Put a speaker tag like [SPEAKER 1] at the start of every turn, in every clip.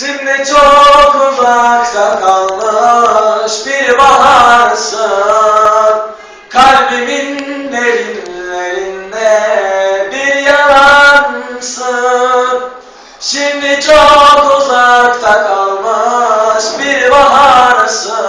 [SPEAKER 1] Şimdi çok uzakta kalmış bir baharsın Kalbimin derinlerinde bir yalansın Şimdi çok uzakta kalmış bir baharsın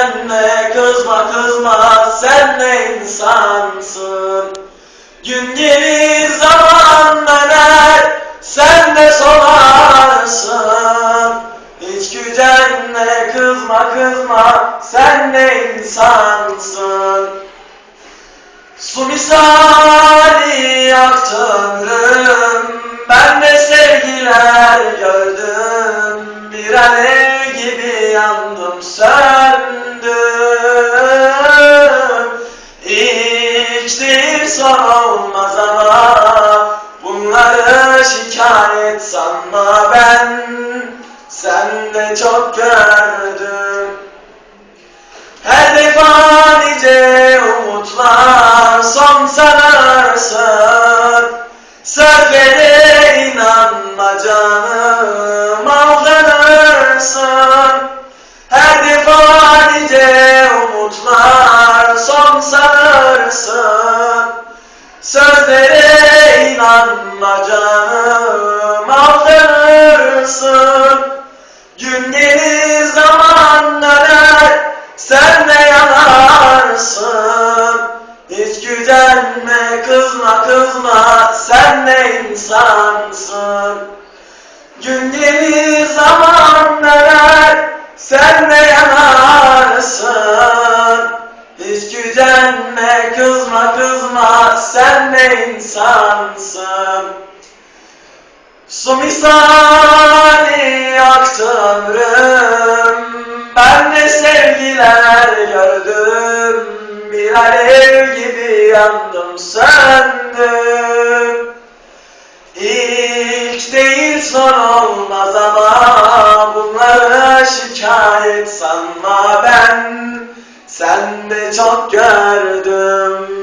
[SPEAKER 1] Gücenme kızma kızma sen de insansın. Gün gelir zaman döner sen de solarsın Hiç gücenme kızma kızma sen de insansın. Su misali yaktı ömrüm Ben de sevgiler gördüm. Bir alev gibi yandım söndüm olmaz ama Bunları şikayet sanma ben. Sende çok gördüm. Her defa nice umutlar son sanırsın Sözlere inanma canım aldanırsın Gün gelir zaman döner sen de yanarsın. Hiç gücenme kızma kızma sen de insansın. Gün gelir sen de insansın? Su misali yaktı ömrüm. Ben de sevgiler gördüm. Bir alev gibi yandım söndüm. İlk değil son olmaz ama Bunları şikayet sanma ben. Sende çok gördüm